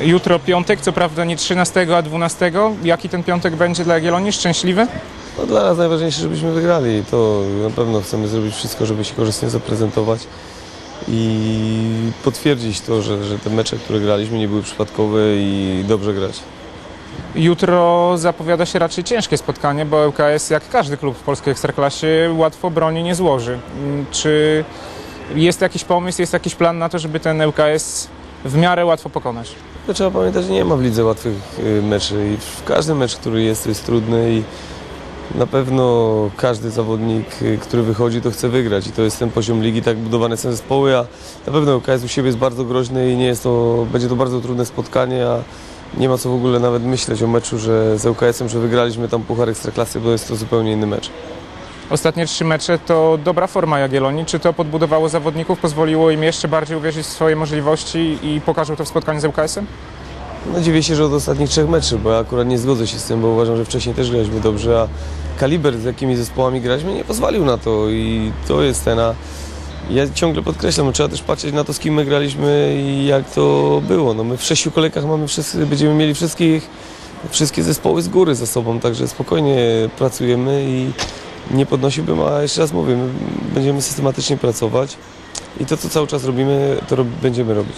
Jutro piątek, co prawda nie 13, a 12. Jaki ten piątek będzie dla Jagiellonii? Szczęśliwy? No, dla nas najważniejsze, żebyśmy wygrali. To na pewno chcemy zrobić wszystko, żeby się korzystnie zaprezentować i potwierdzić to, że, że te mecze, które graliśmy, nie były przypadkowe i dobrze grać. Jutro zapowiada się raczej ciężkie spotkanie, bo ŁKS, jak każdy klub w polskiej ekstraklasie, łatwo broni nie złoży. Mm, Czy jest jakiś pomysł, jest jakiś plan na to, żeby ten ŁKS w miarę łatwo pokonać? Trzeba pamiętać, że nie ma w lidze łatwych y, meczy i w każdy mecz, który jest, jest trudny i na pewno każdy zawodnik, y, który wychodzi, to chce wygrać i to jest ten poziom ligi, tak budowane są zespoły, a na pewno UKS u siebie jest bardzo groźny i nie jest to, będzie to bardzo trudne spotkanie, a nie ma co w ogóle nawet myśleć o meczu, że z UKS-em, że wygraliśmy tam Puchar Ekstraklasy, bo jest to zupełnie inny mecz. Ostatnie trzy mecze to dobra forma Jagiellonii. Czy to podbudowało zawodników, pozwoliło im jeszcze bardziej uwierzyć w swoje możliwości i pokażą to w spotkaniu z ŁKS-em? No dziwię się, że od ostatnich trzech meczy, bo ja akurat nie zgodzę się z tym, bo uważam, że wcześniej też graliśmy dobrze, a kaliber, z jakimi zespołami graliśmy, nie pozwolił na to i to jest ten, a ja ciągle podkreślam, no, trzeba też patrzeć na to, z kim my graliśmy i jak to było. No my w sześciu kolejkach mamy wszyscy, będziemy mieli wszystkich, wszystkie zespoły z góry ze sobą, także spokojnie pracujemy i nie podnosiłbym, a jeszcze raz mówię, my będziemy systematycznie pracować i to, co cały czas robimy, to rob- będziemy robić.